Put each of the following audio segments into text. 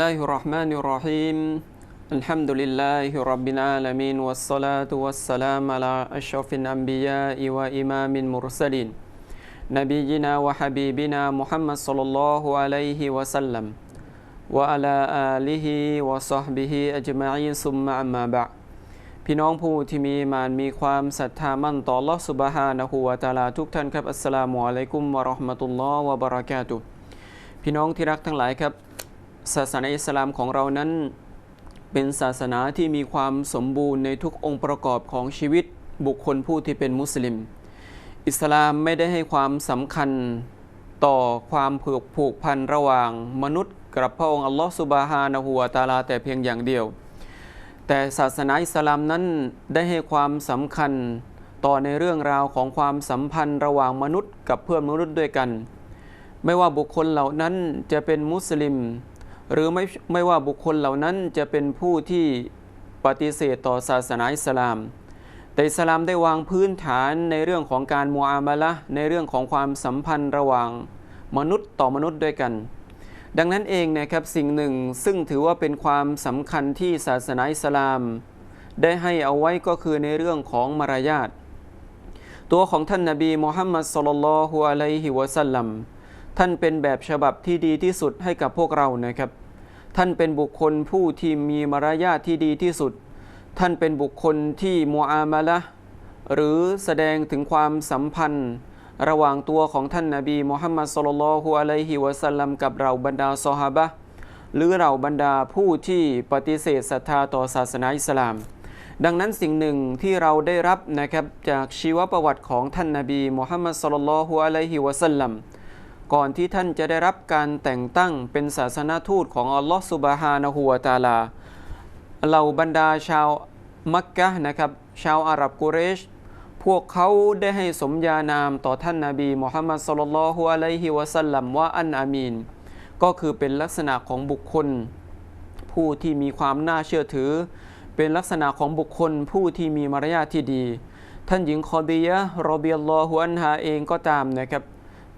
الله الرحمن الرحيم الحمد لله رب العالمين والصلاة والسلام على أشرف الأنبياء وإمام المرسلين نبينا وحبيبنا محمد صلى الله عليه وسلم وعلى آله وصحبه أجمعين ثم أما بعد พี่น้องผู้ที่มีมานมีความศรัทธามั่นต่อ Allah Subhanahu wa Ta'ala ทุกท่านครับ อัสสลามุอะลัยกุมวะเราะห์มะตุลลอฮ์วะบะเราะกาตุฮ์พี่น้องที่รักทั้งหลายครับ ศาสนาอิสลามของเรานั้น เป็นศาสนาที่มีความสมบูรณ์ในทุกองค์ประกอบของชีวิตบุคคลผู้ที่เป็นมุสลิม อิสลามไม่ได้ให้ความสำคัญต่อความผูกผูกพันระหว่างมนุษย์กับพระองค์อัลลอฮฺสุบฮานะฮูวตาลาแต่เพียงอย่างเดียว แต่ศาสนาอิสลามนั้นได้ให้ความสำคัญต่อในเรื่องราวของความสัมพันธ์ระหว่างมนุษย์กับเพื่อนมนุษย์ด้วยกัน ไม่ว่าบุคคลเหล่านั้นจะเป็นมุสลิม หรือไม่ไม่ว่าบุคคลเหล่านั้นจะเป็นผู้ที่ปฏิเสธต่อศาสนาอิสลาม แต่อิสลามได้วางพื้นฐานในเรื่องของการมูอามาละในเรื่องของความสัมพันธ์ระหว่างมนุษย์ต่อมนุษย์ด้วยกัน ดังนั้นเองนะครับสิ่งหนึ่งซึ่งถือว่าเป็นความสำคัญที่ศาสนาอิสลาม ได้ให้เอาไว้ก็คือในเรื่องของมารยาทตัวของท่านนาบีมุฮัมมัดสุลลัลฮุอะลัยฮิวะสัลลัมท่านเป็นแบบฉบับที่ดีที่สุดให้กับพวกเรานะครับ ท่านเป็นบุคคลผู้ที่มีมารยาทที่ดีที่สุด ท่านเป็นบุคคลที่มูอามาละหรือแสดงถึงความสัมพันธ์ ระหว่างตัวของท่านนาบีมุฮัมมัดสุลลัลฮุอะลัยฮิวะสัลลัมกับเราบรรดาซอฮาบะหรือเราบรรดาผู้ที่ปฏิเสธศรัทธาต่อศาสนาอิสลาม ดังนั้นสิ่งหนึ่งที่เราได้รับนะครับจากชีวประวัติของท่านนาบีมุฮัมมัดสุลลัลฮุอะลัยฮิวะสัลลัม ก่อนที่ท่านจะได้รับการแต่งตั้งเป็นศาสนาทูตของอัลลอฮฺสุบฮานะฮูวะตาลาเหล่าบรรดาชาวมักกะนะครับ ชาวอาหรับกุเรช พวกเขาได้ให้สมญานามต่อท่านนาบีมุฮัมมัดสุลลัลลอฮุอะลัยฮิวะสัลลัมว่าอันอามีน ก็คือเป็นลักษณะของบุคคล ผู้ที่มีความน่าเชื่อถือ เป็นลักษณะของบุคคลผู้ที่มีมารยาทที่ดี ท่านหญิงคอดียะรอบิยัลลอฮุอันฮาเองก็ตามนะครับ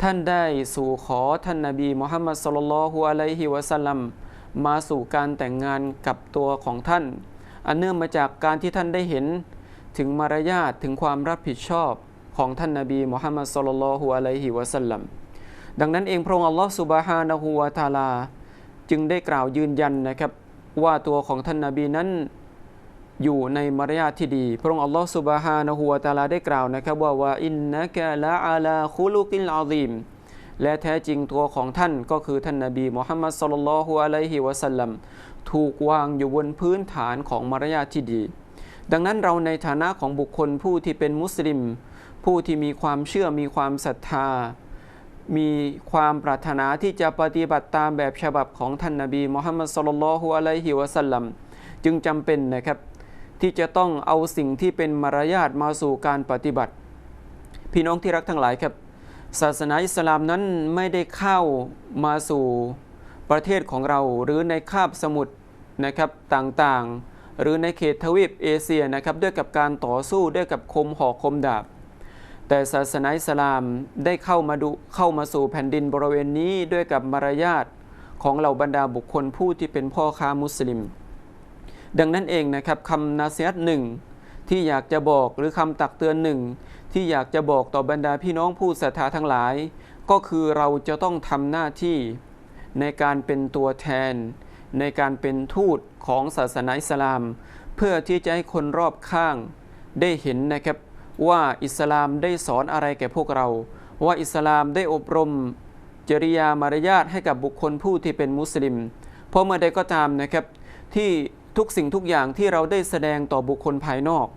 ท่านได้สู่ขอท่านนาบีมุฮัมมัดสุลลัลฮุอะลัยฮิวะสัลลัมมาสู่การแต่งงานกับตัวของท่าน อันเนื่องมาจากการที่ท่านได้เห็นถึงมารยาทถึงความรับผิดชอบของท่านนาบีมุฮัมมัดสุลลัลฮุอะลัยฮิวะสัลลัมดังนั้นเองพระองค์อัลลอฮฺสุบฮานะฮูวะตาลา จึงได้กล่าวยืนยันนะครับ ว่าตัวของท่านนาบีนั้น อยู่ในมารยาทที่ดี พระองค์อัลลอฮฺสุบฮานะฮูวะตาลาได้กล่าวนะครับว่าว่าอินนะกะละอาลาคุลุกิลอาซีมและแท้จริงตัวของท่านก็คือท่านนาบีมุฮัมมัดสุลลัลฮุอะลัยฮิวะสัลลัมถูกวางอยู่บนพื้นฐานของมารยาทที่ดี ดังนั้นเราในฐานะของบุคคลผู้ที่เป็นมุสลิม ผู้ที่มีความเชื่อมีความศรัทธา มีความปรารถนาที่จะปฏิบัติตามแบบฉบับของท่านนาบีมุฮัมมัดสุลลัลฮุอะลัยฮิวะสัลลัมจึงจำเป็นนะครับ ที่จะต้องเอาสิ่งที่เป็นมารยาทมาสู่การปฏิบัติ พี่น้องที่รักทั้งหลายครับ ศาสนาอิสลามนั้นไม่ได้เข้ามาสู่ประเทศของเราหรือในคาบสมุทรนะครับต่างๆ หรือในเขตทวีปเอเชียนะครับด้วยกับการต่อสู้ด้วยกับคมหอกคมดาบ แต่ศาสนาอิสลามได้เข้ามาดูเข้ามาสู่แผ่นดินบริเวณนี้ด้วยกับมารยาทของเหล่าบรรดาบุคคลผู้ที่เป็นพ่อค้ามุสลิม ดังนั้นเองนะครับคำนาเซียตหนึ่งที่อยากจะบอกหรือคำตักเตือนหนึ่งที่อยากจะบอกต่อบรรดาพี่น้องผู้ศรัทธาทั้งหลาย ก็คือเราจะต้องทำหน้าที่ในการเป็นตัวแทน ในการเป็นทูตของศาสนาอิสลาม เพื่อที่จะให้คนรอบข้างได้เห็นนะครับว่าอิสลามได้สอนอะไรแก่พวกเรา ว่าอิสลามได้อบรม จริยามารยาทให้กับบุคคลผู้ที่เป็นมุสลิม เพราะเมื่อใดก็ตามนะครับที่ ทุกสิ่งทุกอย่างที่เราได้แสดงต่อบุคคลภายนอก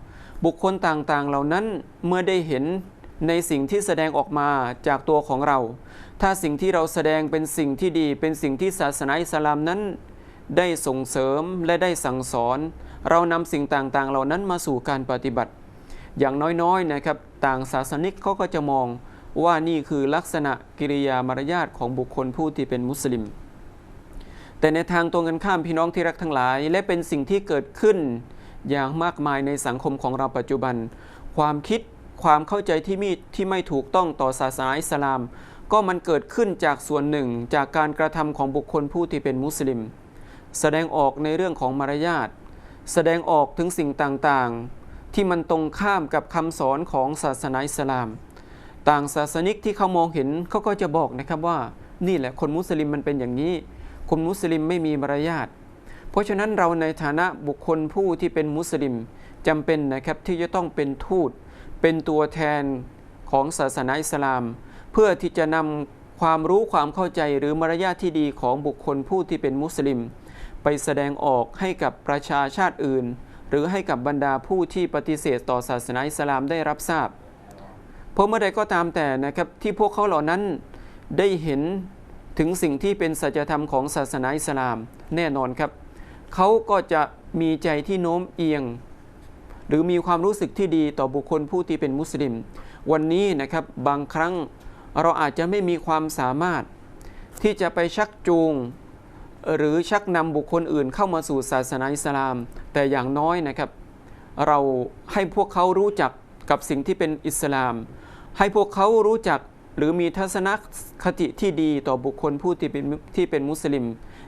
บุคคลต่างๆ เหล่านั้นเมื่อได้เห็นในสิ่งที่แสดงออกมาจากตัวของเรา ถ้าสิ่งที่เราแสดงเป็นสิ่งที่ดี เป็นสิ่งที่ศาสนาอิสลามนั้น ได้ส่งเสริมและได้สั่งสอน เรานำสิ่งต่างๆ เหล่านั้นมาสู่การปฏิบัติ อย่างน้อยๆนะครับต่างศาสนิกเขาก็จะมองว่านี่คือลักษณะกิริยามารยาทของบุคคลผู้ที่เป็นมุสลิม แต่ในทางตรงกันข้ามพี่น้องที่รักทั้งหลาย และเป็นสิ่งที่เกิดขึ้น อย่างมากมายในสังคมของเราปัจจุบัน ความคิดความเข้าใจที่มีที่ไม่ถูกต้องต่อศาสนาอิสลาม ก็มันเกิดขึ้นจากส่วนหนึ่งจากการกระทำของบุคคลผู้ที่เป็นมุสลิม แสดงออกในเรื่องของมารยาทแสดงออกถึงสิ่งต่างๆ ที่มันตรงข้ามกับคำสอนของศาสนาอิสลาม ต่างศาสนิกที่เขามองเห็นเขาก็จะบอกนะครับว่า นี่แหละคนมุสลิมมันเป็นอย่างนี้ คนมุสลิมไม่มีมารยาท เพราะฉะนั้นเราในฐานะบุคคลผู้ที่เป็นมุสลิมจำเป็นนะครับที่จะต้องเป็นทูต เป็นตัวแทนของศาสนาอิสลาม เพื่อที่จะนำความรู้ความเข้าใจหรือมารยาทที่ดีของบุคคลผู้ที่เป็นมุสลิม ไปแสดงออกให้กับประชาชาติอื่น หรือให้กับบรรดาผู้ที่ปฏิเสธต่อศาสนาอิสลามได้รับทราบเพราะเมื่อใดก็ตามแต่นะครับที่พวกเขาเหล่านั้นได้เห็น ถึงสิ่งที่เป็นสัจธรรมของศาสนาอิสลามแน่นอนครับ เขาก็จะมีใจที่โน้มเอียง หรือมีความรู้สึกที่ดีต่อบุคคลผู้ที่เป็นมุสลิม วันนี้นะครับบางครั้งเราอาจจะไม่มีความสามารถที่จะไปชักจูง หรือชักนำบุคคลอื่นเข้ามาสู่ศาสนาอิสลาม แต่อย่างน้อยนะครับ เราให้พวกเขารู้จักกับสิ่งที่เป็นอิสลาม ให้พวกเขารู้จัก หรือมีทัศนคติที่ดีต่อบุคคลผู้ที่เป็นที่เป็นมุสลิม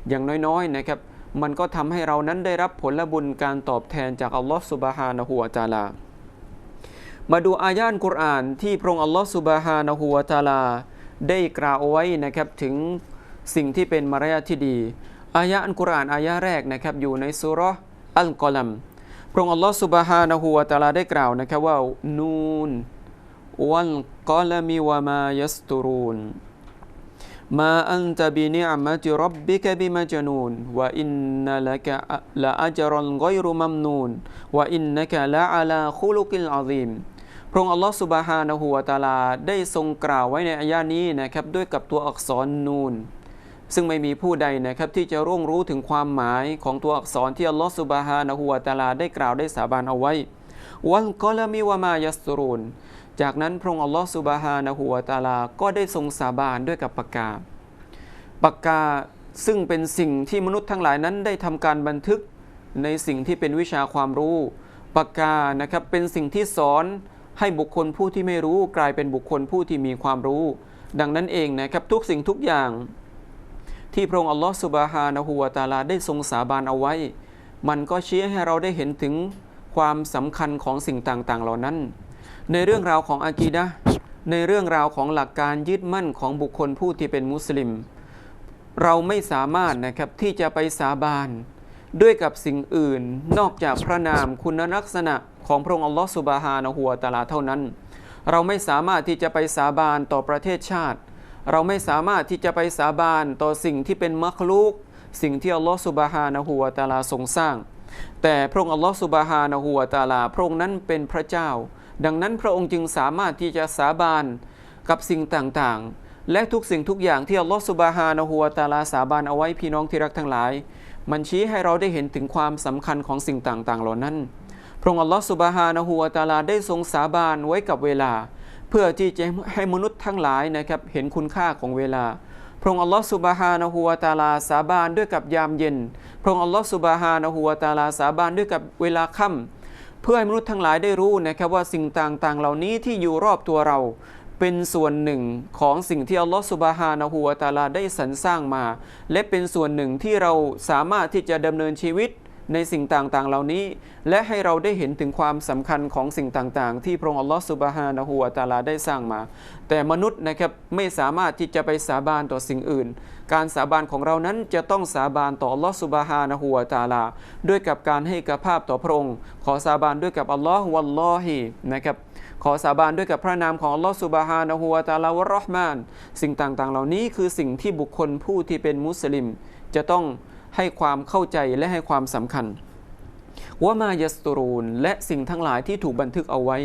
อย่างน้อยๆนะครับ มันก็ทำให้เรานั้นได้รับผลบุญการตอบแทนจากอัลลอฮฺสุบฮานะฮูวะตะอาลา มาดูอายานกุรอานที่พระองค์อัลลอฮฺสุบฮานะฮูวะตะอาลา ได้กล่าวไว้นะครับถึงสิ่งที่เป็นมารยาทที่ดี อายะอันกุรอานอายะแรกนะครับอยู่ในสุร์อัลกอลัมพระองค์อัลลอฮฺสุบฮานะฮูวะตะอาลาได้กล่าวนะครับว่านูนวัล กอลมีวะมายัสตุรูน ما أنت بنعمة ربك بمجنون وإن لك لأجرا غير ممنون وإنك لعلى خلق عظيم พระองค์อัลลอฮฺสุบฮานะฮูวะตะอาลาได้ทรงกล่าวไว้ในอายานี้นะครับด้วยกับตัวอักษรนูน ซึ่งไม่มีผู้ใดนะครับที่จะร่วงรู้ถึงความหมายของตัวอักษรที่อัลลอฮฺสุบฮานะฮูวะตะอาลาได้กล่าวได้สาบานเอาไว้ วัลกอลมีวะมายัสตุรูน จากนั้นพระองค์อัลลอฮฺสุบฮานะฮูวตาลา ก็ได้ทรงสาบานด้วยกับปากกา ปากกาซึ่งเป็นสิ่งที่มนุษย์ทั้งหลายนั้นได้ทำการบันทึกในสิ่งที่เป็นวิชาความรู้ ปากกานะครับเป็นสิ่งที่สอนให้บุคคลผู้ที่ไม่รู้กลายเป็นบุคคลผู้ที่มีความรู้ ดังนั้นเองนะครับทุกสิ่งทุกอย่างที่พระองค์อัลลอฮฺสุบฮานะฮูวตาลาได้ทรงสาบานเอาไว้ มันก็ชี้ให้เราได้เห็นถึงความสำคัญของสิ่งต่างๆ เหล่านั้น ในเรื่องราวของอากีดะในเรื่องราวของหลักการยึดมั่นของบุคคลผู้ที่เป็นมุสลิม เราไม่สามารถนะครับที่จะไปสาบานด้วยกับสิ่งอื่นนอกจากพระนามคุณลักษณะของพระองค์อัลลอฮฺสุบฮานะฮูวะตาลาเท่านั้น เราไม่สามารถที่จะไปสาบานต่อประเทศชาติ เราไม่สามารถที่จะไปสาบานต่อสิ่งที่เป็นมักลูก สิ่งที่อัลลอฮฺสุบฮานะฮูวะตาลาทรงสร้าง แต่พระองค์อัลลอฮฺสุบฮานะฮูวะตาลาพระองค์นั้นเป็นพระเจ้า ดังนั้นพระองค์จึงสามารถที่จะสาบานกับสิ่งต่างๆ และทุกสิ่งทุกอย่างที่อัลลอฮฺสุบฮานะฮูวตาลาสาบานเอาไว้พี่น้องที่รักทั้งหลาย มันชี้ให้เราได้เห็นถึงความสำคัญของสิ่งต่างๆ เหล่านั้น พระองค์อัลลอฮฺสุบฮานะฮูวตาลาได้ทรงสาบานไว้กับเวลา เพื่อที่จะให้มนุษย์ทั้งหลายนะครับเห็นคุณค่าของเวลา พระองค์อัลลอฮฺสุบฮานะฮูวตาลาสาบานด้วยกับยามเย็น พระองค์อัลลอฮฺสุบฮานะฮูวตาลาสาบานด้วยกับเวลาค่ำเพื่อให้มนุษย์ทั้งหลายได้รู้นะครับว่าสิ่งต่างๆ เหล่านี้ที่อยู่รอบตัวเรา เป็นส่วนหนึ่งของสิ่งที่อัลลอฮฺสุบฮานะฮูวะตาลาได้สรรสร้างมา และเป็นส่วนหนึ่งที่เราสามารถที่จะดำเนินชีวิต ในสิ่งต่างๆ เหล่านี้ และให้เราได้เห็นถึงความสำคัญของสิ่งต่างๆ ที่พระองค์อัลลอฮฺสุบฮานะฮูวะตาลาได้สร้างมา แต่มนุษย์นะครับไม่สามารถที่จะไปสาบานต่อสิ่งอื่น การสาบานของเรานั้นจะต้องสาบานต่ออัลลอฮฺสุบฮานะฮูวะตาลา ด้วยกับการให้กระภาพต่อพระองค์ ขอสาบานด้วยกับอัลลอฮ์วัลลอฮีนะครับขอสาบานด้วยกับพระนามของอัลลอฮ์สุบฮานะฮูวะตาลาวะราะห์มาน สิ่งต่างๆ เหล่านี้คือสิ่งที่บุคคลผู้ที่เป็นมุสลิมจะต้อง ให้ความเข้าใจและให้ความสำคัญว่ามายสตูรูนและสิ่งทั้งหลายที่ถูกบันทึกเอาไว้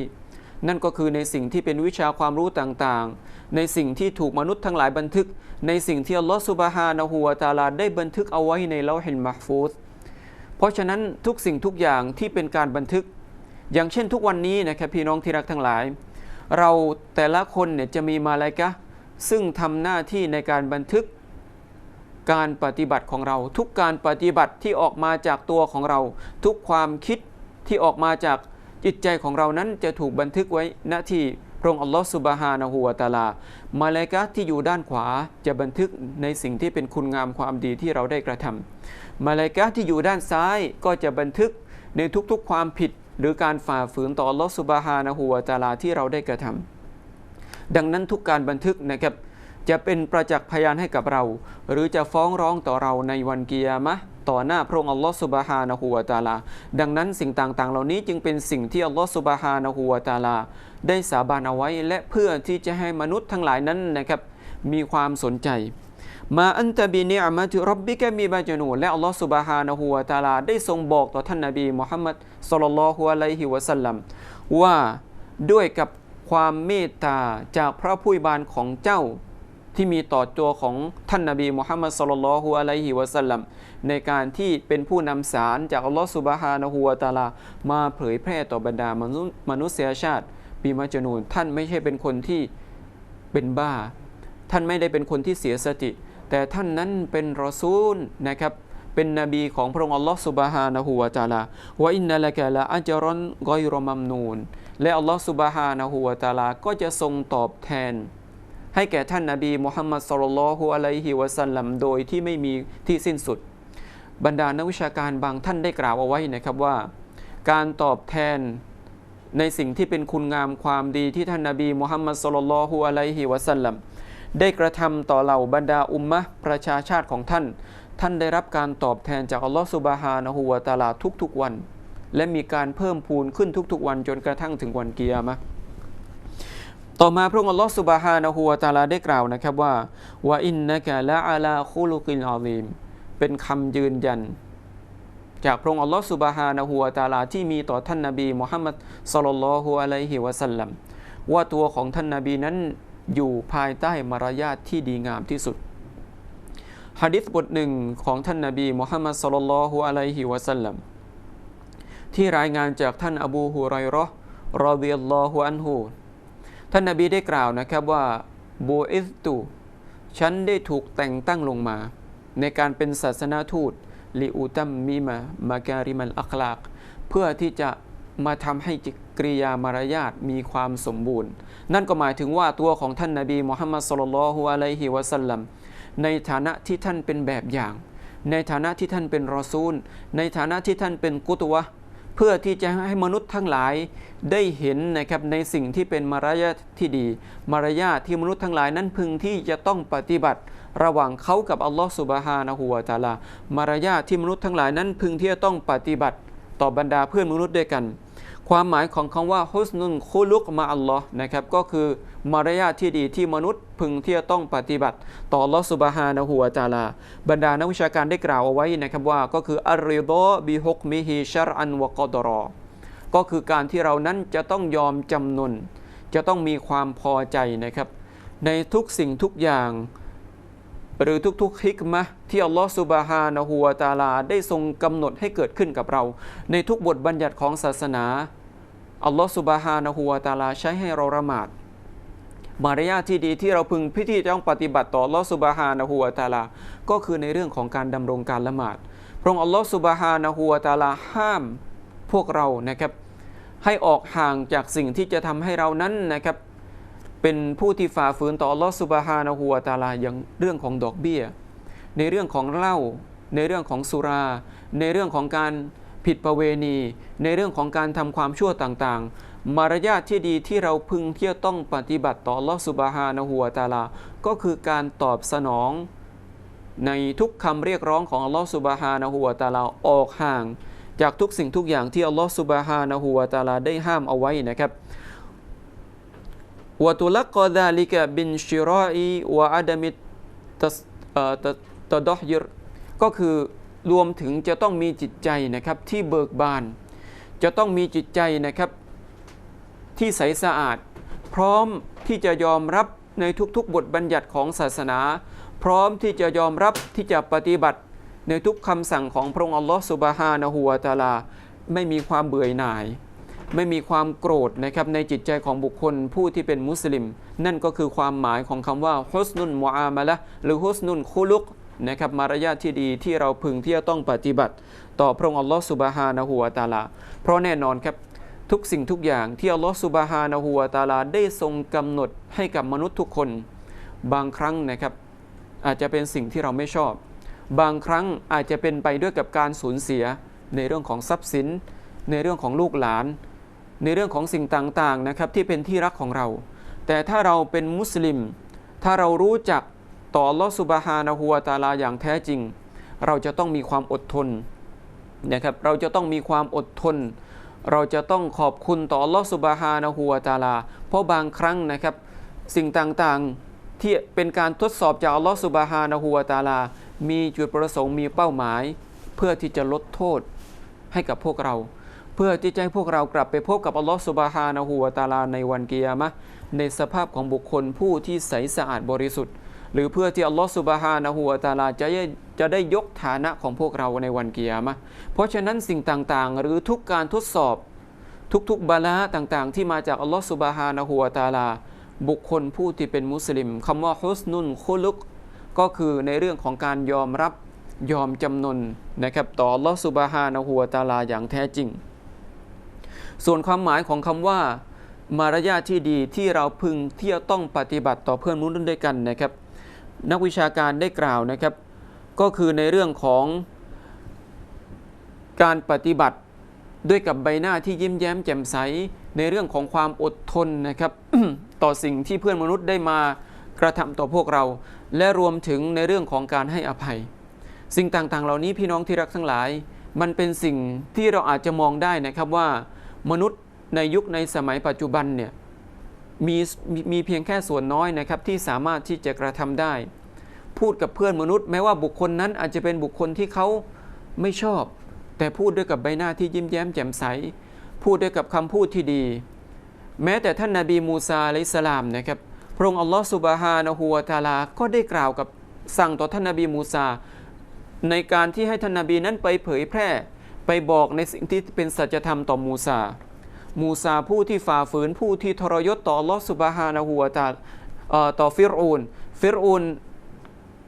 นั่นก็คือในสิ่งที่เป็นวิชาความรู้ต่างๆ ในสิ่งที่ถูกมนุษย์ทั้งหลายบันทึก ในสิ่งที่อัลลอฮฺสุบฮานะฮูวะตาลาได้บันทึกเอาไว้ในเลาฮินมักฟูสเพราะฉะนั้นทุกสิ่งทุกอย่างที่เป็นการบันทึก อย่างเช่นทุกวันนี้นะครับพี่น้องที่รักทั้งหลาย เราแต่ละคนเนี่ยจะมีมาลายกะซึ่งทำหน้าที่ในการบันทึก การปฏิบัติของเรา ทุกการปฏิบัติที่ออกมาจากตัวของเรา ทุกความคิดที่ออกมาจากจิตใจของเรานั้นจะถูกบันทึกไว้ณที่พระองค์อัลลอฮฺสุบฮานะฮูวะตาลา มาเลกะที่อยู่ด้านขวาจะบันทึกในสิ่งที่เป็นคุณงามความดีที่เราได้กระทำมาเลกะที่อยู่ด้านซ้ายก็จะบันทึกในทุกๆความผิด หรือการฝ่าฝืนต่ออัลลอฮฺสุบฮานะฮูวะตาลาที่เราได้กระทำดังนั้นทุกการบันทึกนะครับ จะเป็นประจักษ์พยานให้กับเรา หรือจะฟ้องร้องต่อเราในวันกิยามะต่อหน้าพระองค์อัลลอฮฺสุบฮานะฮูวะตาลา ดังนั้นสิ่งต่างๆ เหล่านี้จึงเป็นสิ่งที่อัลลอฮฺสุบฮานะฮูวะตาลา ได้สาบานเอาไว้ และเพื่อที่จะให้มนุษย์ทั้งหลายนั้นนะครับมีความสนใจ มาอันตะบีเนอามะตุรับบิกะมีบาจนูนและอัลลอฮฺสุบฮานะฮูวะตาลา ได้ทรงบอกต่อท่านนบีมุฮัมมัดศ็อลลัลลอฮุอะลัยฮิวะสัลลัมว่าด้วยกับความเมตตาจากพระผู้บานของเจ้า ที่มีต่อตัวของท่านนบีมุฮัมมัดสุลลัลฮุอะลัยฮิวะสัลลัมในการที่เป็นผู้นำสารจากอัลลอฮฺสุบฮานะฮูวะตาลา มาเผยแพร่ต่อบรรดามนุษยชาติปีมาจนูนท่านไม่ใช่เป็นคนที่เป็นบ้า ท่านไม่ได้เป็นคนที่เสียสติ แต่ท่านนั้นเป็นรอซูลนะครับเป็นนบีของพระองค์อัลลอฮฺสุบฮานะฮูวะตาลาวะอินนัละกะละอัจรอนกอยรอมัมนูนและอัลลอฮฺสุบฮานะฮูวะตาลาก็จะทรงตอบแทน ให้แก่ท่านนาบีมุฮัมมัดสุลลัลฮุอะลัยฮิวะสัลลัมโดยที่ไม่มีที่สิ้นสุด บรรดานักวิชาการบางท่านได้กล่าวเอาไว้นะครับว่า การตอบแทนในสิ่งที่เป็นคุณงามความดีที่ท่านนาบีมุฮัมมัดสุลลัลฮุอะลัยฮิวะสัลลัมได้กระทำต่อเหล่าบรรดาอุมมะประชาชาติของท่าน ท่านได้รับการตอบแทนจากอัลลอฮฺสุบฮานะฮูวะตาลาทุกๆวัน และมีการเพิ่มพูนขึ้นทุกๆวันจนกระทั่งถึงวันเกิยามะ ต่อมาพระองค์อัลลอฮฺสุบฮานะฮูวะตาลาได้กล่าวนะครับว่าว่าอินนะกะละอาลาคุลุกินอาลีมเป็นคำยืนยัน จากพระองค์อัลลอฮฺสุบฮานะฮูวะตาลาที่มีต่อท่านนบีมุฮัมมัดศ็อลลัลลอฮุอะลัยฮิวะสัลลัมว่าตัวของท่านนบีนั้นอยู่ภายใต้มารยาทที่ดีงามที่สุดฮะดิษบทหนึ่งของท่านนบีมุฮัมมัดศ็อลลัลลอฮุอะลัยฮิวะสัลลัมที่รายงานจากท่านอบูฮุไรราะห์รอฎิยัลลอฮุอันฮู ท่านนาบีได้กล่าวนะครับว่าบูอิสตูฉันได้ถูกแต่งตั้งลงมา ในการเป็นศาสนาทูตลิอูตัมมีมามาการิมัลอัคลาก เพื่อที่จะมาทำให้กริยามารยาทมีความสมบูรณ์ นั่นก็หมายถึงว่าตัวของท่านนาบีมุฮัมมัดสุลลัลฮุอะลัยฮิวะสัลลัมในฐานะที่ท่านเป็นแบบอย่าง ในฐานะที่ท่านเป็นรอซูล ในฐานะที่ท่านเป็นกุตวะ เพื่อที่จะให้มนุษย์ทั้งหลายได้เห็นนะครับในสิ่งที่เป็นมารยาทที่ดี มารยาทที่มนุษย์ทั้งหลายนั้นพึงที่จะต้องปฏิบัติ ระหว่างเขากับอัลลอฮฺสุบฮานะฮูวะตาลามารยาทที่มนุษย์ทั้งหลายนั้นพึงที่จะต้องปฏิบัติ ต่อบรรดาเพื่อนมนุษย์ด้วยกัน ความหมายของคำว่าฮุสนุนคุลุกมาอัลลอฮ์นะครับก็คือมารยาทที่ดีที่มนุษย์พึงที่จะต้องปฏิบัติ ต่อลอสุบฮานะฮูวะตะอาลา บรรดานักวิชาการได้กล่าวเอาไว้นะครับว่าก็คืออัรริดบิฮุกมิฮิชรอันวะกอดรอ ก็คือการที่เรานั้นจะต้องยอมจำนน จะต้องมีความพอใจนะครับ ในทุกสิ่งทุกอย่าง หรือทุกๆฮิกมะที่อัลลอฮฺสุบฮานะฮูวะตาลาได้ทรงกำหนดให้เกิดขึ้นกับเรา ในทุกบทบัญญัติของศาสนาอัลลอฮฺสุบฮานะฮูวะตาลาใช้ให้เราละหมาดมารยาทที่ดีที่เราพึงพิธีต้องปฏิบัติต่ออัลลอฮฺสุบฮานะฮูวะตาลา ก็คือในเรื่องของการดำรงการละหมาดพระองค์อัลลอฮฺสุบฮานะฮูวะตาลาห้ามพวกเรานะครับ ให้ออกห่างจากสิ่งที่จะทำให้เรานั้นนะครับ เป็นผู้ที่ฝ่าฝืนต่ออัลลอฮฺสุบฮานะฮูวตาลาอย่างเรื่องของดอกเบี้ย ในเรื่องของเหล้าในเรื่องของสุรา ในเรื่องของการผิดประเวณี ในเรื่องของการทำความชั่วต่างๆ มารยาทที่ดีที่เราพึงที่จะต้องปฏิบัติต่ออัลลอฮฺสุบฮานะฮูวตาลา ก็คือการตอบสนอง ในทุกคำเรียกร้องของอัลลอฮฺสุบฮานะฮูวตาลาออกห่าง จากทุกสิ่งทุกอย่างที่อัลลอฮฺสุบฮานะฮูวะตาลาได้ห้ามเอาไว้นะครับ วตุลักกอดาลิกะบินชิรออีวะอาดามิตตัสเอ่อตะตะดอฮยิรก็คือรวมถึงจะต้องมีจิตใจนะครับที่เบิกบาน จะต้องมีจิตใจนะครับที่ใสสะอาด พร้อมที่จะยอมรับในทุกๆ บทบัญญัติของศาสนา พร้อมที่จะยอมรับที่จะปฏิบัติในทุกคำสั่งของพระองค์อัลลอฮฺสุบฮานะฮูวะตะอาลา ไม่มีความเบื่อหน่าย ไม่มีความโกรธนะครับในจิตใจของบุคคลผู้ที่เป็นมุสลิม นั่นก็คือความหมายของคำว่าฮุสนุนมุอามะละหรือฮุสนุนคุลุกนะครับมารยาทที่ดีที่เราพึงที่จะต้องปฏิบัติ ต่อพระองค์อัลลอฮฺสุบฮานะฮูวะตาลา เพราะแน่นอนครับทุกสิ่งทุกอย่างที่อัลลอฮฺสุบฮานะฮูวะตาลาได้ทรงกำหนดให้กับมนุษย์ทุกคน บางครั้งนะครับอาจจะเป็นสิ่งที่เราไม่ชอบ บางครั้งอาจจะเป็นไปด้วยกับการสูญเสียในเรื่องของทรัพย์สิน ในเรื่องของลูกหลาน ในเรื่องของสิ่งต่างๆนะครับที่เป็นที่รักของเรา แต่ถ้าเราเป็นมุสลิม ถ้าเรารู้จักต่อลอสุบฮานะฮูวตาลาอย่างแท้จริง เราจะต้องมีความอดทนนะครับเราจะต้องมีความอดทน เราจะต้องขอบคุณต่อลอสุบฮานะฮูวตาลา เพราะบางครั้งนะครับสิ่งต่างๆที่เป็นการทดสอบจากอัลลอฮฺสุบฮานะฮูวตาลา มีจุดประสงค์มีเป้าหมาย เพื่อที่จะลดโทษให้กับพวกเรา เพื่อที่จะให้พวกเรากลับไปพบกับอัลลอฮฺสุบฮานะฮูวะตาลาในวันกิยามะในสภาพของบุคคลผู้ที่ใสสะอาดบริสุทธิ์ หรือเพื่อที่อัลลอฮฺสุบฮานะฮูวะตาลาจะได้จะได้ยกฐานะของพวกเราในวันกิยามะเพราะฉะนั้นสิ่งต่างๆ หรือทุกการทดสอบทุกๆบาลาต่างๆ ที่มาจากอัลลอฮฺสุบฮานะฮูวะตาลา บุคคลผู้ที่เป็นมุสลิมคำว่าฮุสนุนคุลุก ก็คือในเรื่องของการยอมรับยอมจำนนนะครับต่ออัลลอฮฺสุบฮานะฮูวตาลาอย่างแท้จริง ส่วนความหมายของคำว่ามารยาทที่ดีที่เราพึงที่จะต้องปฏิบัติต่อเพื่อนมนุษย์ด้วยกันนะครับ นักวิชาการได้กล่าวนะครับ ก็คือในเรื่องของการปฏิบัติด้วยกับใบหน้าที่ยิ้มแย้มแจ่มใสในเรื่องของความอดทนนะครับ ต่อสิ่งที่เพื่อนมนุษย์ได้มากระทำต่อพวกเรา และรวมถึงในเรื่องของการให้อภัย สิ่งต่างๆ เหล่านี้พี่น้องที่รักทั้งหลาย มันเป็นสิ่งที่เราอาจจะมองได้นะครับว่า มนุษย์ในยุคในสมัยปัจจุบันเนี่ยมีมีเพียงแค่ส่วนน้อยนะครับที่สามารถที่จะกระทำได้ พูดกับเพื่อนมนุษย์ แม้ว่าบุคคลนั้นอาจจะเป็นบุคคลที่เขาไม่ชอบ แต่พูดด้วยกับใบหน้าที่ยิ้มแย้มแจ่มใส พูดด้วยกับคำพูดที่ดี แม้แต่ท่านนาบีมูซาอะลัยสลามนะครับพระองค์อัลลอฮฺสุบฮานะฮูวะตาลา ก็ได้กล่าวกับสั่งต่อท่านนาบีมูซา ในการที่ให้ท่านนาบีนั้นไปเผยแพร่ ไปบอกในสิ่งที่เป็นสัจธรรมต่อมูซา มูซาผู้ที่ฝ่าฝืนผู้ที่ทรยศต่อลอสุบฮานะฮูวตาต่อฟิรูนฟิรูน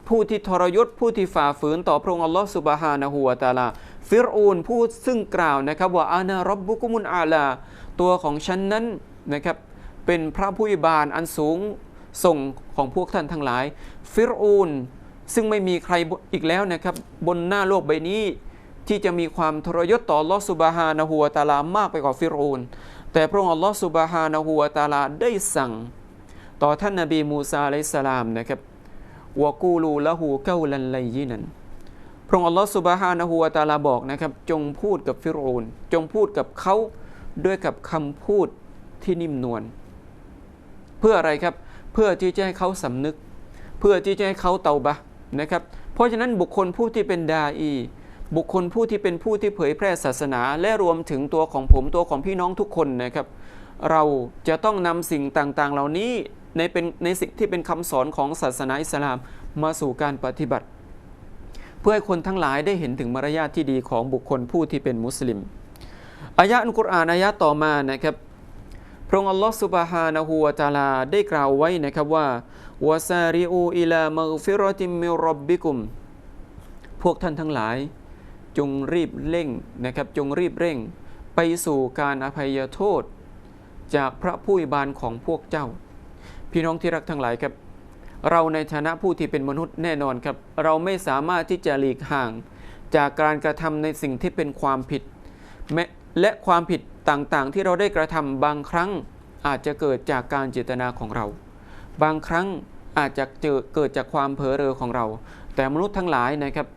ผู้ที่ทรยศผู้ที่ฝ่าฝืนต่อพระองค์อัลลอฮฺสุบฮานะฮูวตาลา ฟิรูนผู้ซึ่งกล่าวนะครับว่าอานารับบุกุมุนอาลา ตัวของฉันนั้นนะครับเป็นพระผู้อิบานอันสูงส่งของพวกท่านทั้งหลาย ฟิรูนซึ่งไม่มีใครอีกแล้วนะครับบนหน้าโลกใบนี้ ที่จะมีความทรยศต่อลอสุบฮานะฮูวตาลามากไปกว่าฟิรูน แต่พระองค์อัลลอฮฺสุบฮานะฮูวตาลาได้สั่ง ต่อท่านนบีมูซาอะลัยสลามนะครับวกูลูละหูเก้าลันไลยินันพระองค์อัลลอฮฺสุบฮานะฮูวตาลาบอกนะครับ จงพูดกับฟิรูนจงพูดกับเขาด้วยกับคำพูดที่นิ่มนวลเพื่ออะไรครับเพื่อที่จะให้เขาสำนึก เพื่อที่จะให้เขาเตาบะนะครับ เพราะฉะนั้นบุคคลผู้ที่เป็นดาอี บุคคลผู้ที่เป็นผู้ที่เผยแพร่ศาสนา และรวมถึงตัวของผมตัวของพี่น้องทุกคนนะครับ เราจะต้องนำสิ่งต่างๆ เหล่านี้ในเป็นในสิ่งที่เป็นคำสอนของศาสนาอิสลามมาสู่การปฏิบัติ เพื่อให้คนทั้งหลายได้เห็นถึงมารยาทที่ดีของบุคคลผู้ที่เป็นมุสลิมอายะอัลกุรอานอายะต่อมานะครับพระองค์อัลลอฮฺสุบฮานะฮูวะตาลาได้กล่าวไว้นะครับว่าวาซาริอูอิลามัฟิรติมมิรับบิกุม พวกท่านทั้งหลาย จงรีบเร่งนะครับจงรีบเร่ง ไปสู่การอภัยโทษ จากพระผู้อิบานของพวกเจ้า พี่น้องที่รักทั้งหลายครับ เราในฐานะผู้ที่เป็นมนุษย์แน่นอนครับ เราไม่สามารถที่จะหลีกห่าง จากการกระทำในสิ่งที่เป็นความผิดและความผิดต่างๆ ที่เราได้กระทำบางครั้งอาจจะเกิดจากการเจตนาของเรา บางครั้งอาจจะเจอเกิดจากความเผลอเรอของเรา แต่มนุษย์ทั้งหลายนะครับ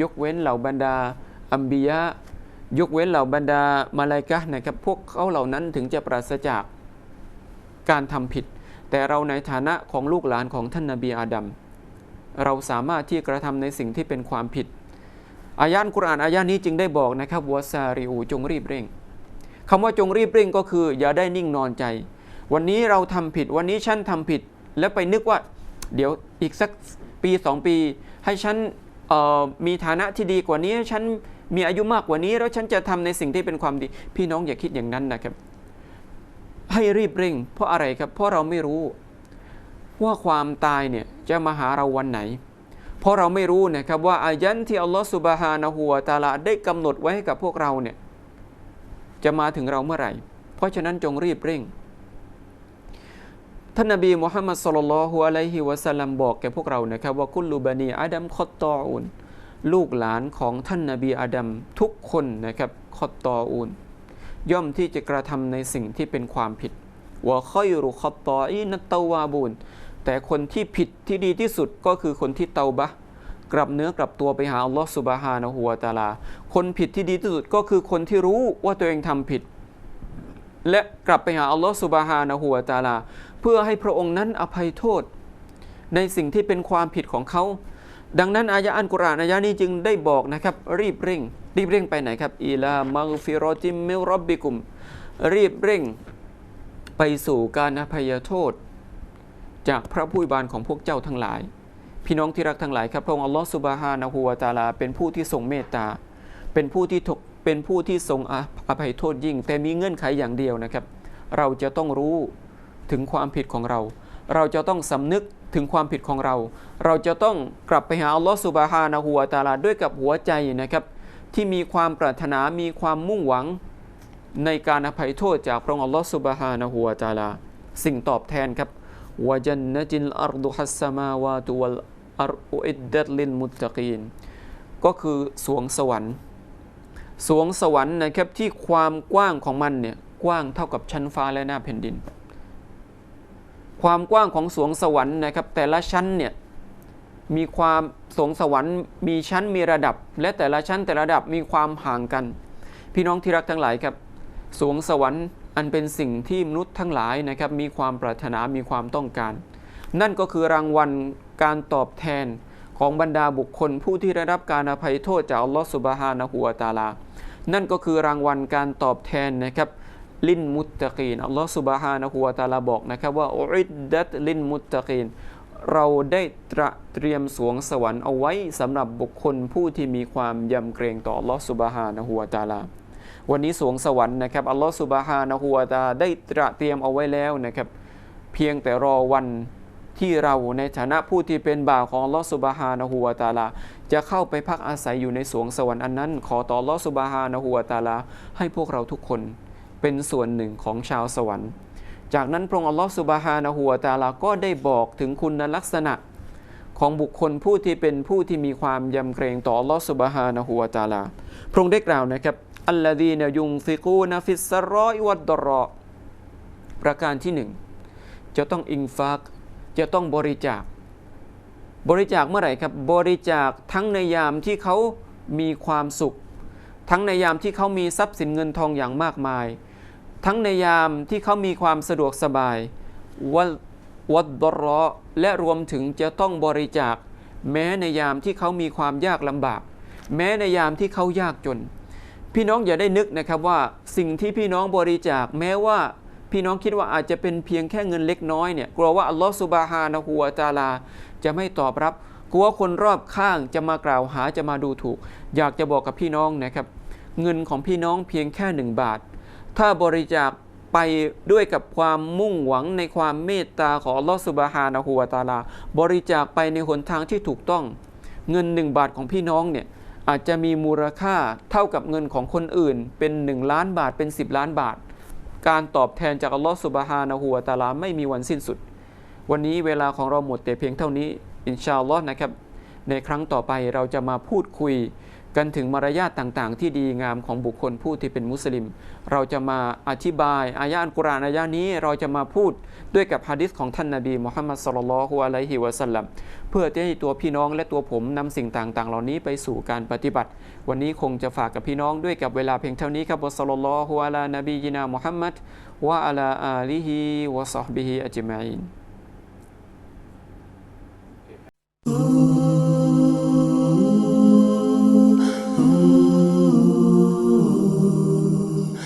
ยกเว้นเหล่าบรรดาอัมบียะยกเว้นเหล่าบรรดามาลายกะนะครับพวกเขาเหล่านั้นถึงจะปราศจากการทำผิด แต่เราในฐานะของลูกหลานของท่านนบีอาดัมเราสามารถที่กระทำในสิ่งที่เป็นความผิดอายะห์กุรอานอายะห์นี้จึงได้บอกนะครับวาซาริอูจงรีบเร่งคำว่าจงรีบเร่งก็คือ อย่าได้นิ่งนอนใจ วันนี้เราทำผิด วันนี้ฉันทำผิด แล้วไปนึกว่า เดี๋ยวอีกสักปีสองปี ให้ฉัน มีฐานะที่ดีกว่านี้ ฉันมีอายุมากกว่านี้ แล้วฉันจะทำในสิ่งที่เป็นความดี พี่น้องอย่าคิดอย่างนั้นนะครับ ให้รีบเร่ง เพราะอะไรครับ เพราะเราไม่รู้ ว่าความตายเนี่ยจะมาหาเราวันไหน เพราะเราไม่รู้นะครับว่าอายันที่อัลลอฮฺสุบฮานะฮูวะตาลาได้กำหนดไว้ให้กับพวกเราเนี่ยจะมาถึงเราเมื่อไหร่ เพราะฉะนั้นจงรีบเร่ง ท่านนบีมุฮัมมัดสุลลัลฮุอะลัยฮิวะสัลลัมบอกแก่พวกเรานะครับว่ากุลลูบานีอาดัมคอตตออุนลูกหลานของท่านนบีอาดัมทุกคนนะครับคอตตออุนย่อมที่จะกระทำในสิ่งที่เป็นความผิดวะคอยรุคอตตออีนัตตาวาบูนแต่คนที่ผิดที่ดีที่สุดก็คือคนที่เตาบะกลับเนื้อกลับตัวไปหาอัลลอฮ์สุบฮานะฮูวะตาลา คนผิดที่ดีที่สุดก็คือคนที่รู้ว่าตัวเองทำผิด และกลับไปหาอัลลอฮ์สุบฮานะฮูวะตาลา เพื่อให้พระองค์นั้นอภัยโทษ ในสิ่งที่เป็นความผิดของเขา ดังนั้นอายะอันกุรอานอายะนี้จึงได้บอกนะครับ รีบเร่ง รีบเร่งไปไหนครับอีลามังฟิรอจิมมิรบบิกุม รีบเร่ง ไปสู่การอภัยโทษ จากพระผู้บานของพวกเจ้าทั้งหลาย พี่น้องที่รักทั้งหลายครับพระองค์อัลลอฮฺสุบฮานะฮูวะตาลา เป็นผู้ที่ทรงเมตตา เป็นผู้ที่ถกเป็นผู้ที่ทรงอภัยโทษยิ่ง แต่มีเงื่อนไขอย่างเดียวนะครับ เราจะต้องรู้ ถึงความผิดของเรา เราจะต้องสำนึกถึงความผิดของเรา เราจะต้องกลับไปหาอัลลอฮฺสุบฮานะฮูวะตาลาด้วยกับหัวใจนะครับ ที่มีความปรารถนา มีความมุ่งหวังในการอภัยโทษจากพระองค์อัลลอฮฺสุบฮานะฮูวะตาลา สิ่งตอบแทนครับวจันนจิลอัรดุฮัสสมาวาตุวัลอัรอุอิดดัตลินมุตตะกีนก็คือสวงสวรรค์สวงสวรรค์นะครับที่ความกว้างของมันเนี่ยกว้างเท่ากับชั้นฟ้าและหน้าแผ่นดิน ความกว้างของสวงสวรรค์นะครับ แต่ละชั้นเนี่ยมีความสวงสวรรค์มีชั้นมีระดับ และแต่ละชั้นแต่ละระดับมีความห่างกัน พี่น้องที่รักทั้งหลายครับสวงสวรรค์อันเป็นสิ่งที่มนุษย์ทั้งหลายนะครับมีความปรารถนามีความต้องการ นั่นก็คือรางวัลการตอบแทนของบรรดาบุคคลผู้ที่ได้รับการอภัยโทษจากอัลลอฮฺสุบฮานะฮูวะตาลา นั่นก็คือรางวัลการตอบแทนนะครับ ลินมุตตะกีนอัลลอฮฺสุบฮานะฮูวะตาลาบอกนะครับว่าอุอิดดัตลินมุตตะกีนเราได้ตระเตรียมสวงสวรรค์เอาไว้สำหรับบุคคลผู้ที่มีความยำเกรงต่ออัลลอฮฺสุบฮานะฮูวะตาลาวันนี้สวงสวรรค์นะครับอัลลอฮฺสุบฮานะฮูวะตาลาได้ตระเตรียมเอาไว้แล้วนะครับ เพียงแต่รอวันที่เราในฐานะผู้ที่เป็นบ่าวของอัลลอฮฺสุบฮานะฮูวะตาลา จะเข้าไปพักอาศัยอยู่ในสวงสวรรค์อันนั้น ขอต่ออัลลอฮฺสุบฮานะฮูวะตาลา ให้พวกเราทุกคน เป็นส่วนหนึ่งของชาวสวรรค์ จากนั้นพระองค์อัลลอฮฺสุบฮานะฮูวตาลาก็ได้บอกถึงคุณลักษณะของบุคคลผู้ที่เป็นผู้ที่มีความยำเกรงต่ออัลลอฮฺสุบฮานะฮูวตาลา พระองค์ได้กล่าวนะครับอัลลดีนยุงฟิกูนฟิสรออิวัดดรอประการที่หนึ่งจะต้องอิงฟากจะต้องบริจาค บริจาคเมื่อไหร่ครับ บริจาคทั้งในยามที่เขามีความสุข ทั้งในยามที่เขามีทรัพย์สินเงินทองอย่างมากมาย ทั้งในยามที่เขามีความสะดวกสบายวัดวัดดรอและรวมถึงจะต้องบริจาค แม้ในยามที่เขามีความยากลำบาก แม้ในยามที่เขายากจน พี่น้องอย่าได้นึกนะครับว่าสิ่งที่พี่น้องบริจาค แม้ว่าพี่น้องคิดว่าอาจจะเป็นเพียงแค่เงินเล็กน้อยเนี่ยกลัวว่าอัลลอฮฺสุบฮานะฮูวะตาลา จะไม่ตอบรับ กลัวคนรอบข้างจะมากล่าวหาจะมาดูถูก อยากจะบอกกับพี่น้องนะครับ เงินของพี่น้องเพียงแค่หนึ่งบาท ถ้าบริจาคไปด้วยกับความมุ่งหวังในความเมตตาของลอสุบฮานะฮูวตาลา บริจาคไปในหนทางที่ถูกต้อง เงินหนึ่งบาทของพี่น้องเนี่ยอาจจะมีมูลค่าเท่ากับเงินของคนอื่น เป็น 1 ล้านบาทเป็น 10 ล้านบาท การตอบแทนจากอัลลอฮฺสุบฮานะฮูวตาลาไม่มีวันสิ้นสุด วันนี้เวลาของเราหมดแต่เพียงเท่านี้ อินชาอัลลอฮ์นะครับ ในครั้งต่อไปเราจะมาพูดคุย กันถึงมารยาทต่างๆ ที่ดีงามของบุคคลผู้ที่เป็นมุสลิม เราจะมาอธิบายอายะอัลกุรอานอายะนี้เราจะมาพูดด้วยกับฮะดิษของท่านนาบีมุฮัมมัดสุลลัลฮุอะลัยฮิวะสัลลัมเพื่อที่ให้ตัวพี่น้องและตัวผมนำสิ่งต่างๆ เหล่านี้ไปสู่การปฏิบัติ วันนี้คงจะฝากกับพี่น้องด้วยกับเวลาเพียงเท่านี้ครับวะสัลลัลฮุอะลานบียินามุฮัมมัดวะอะลาอาลิฮิวะซอฮบิฮิอัจมัยน Ooh.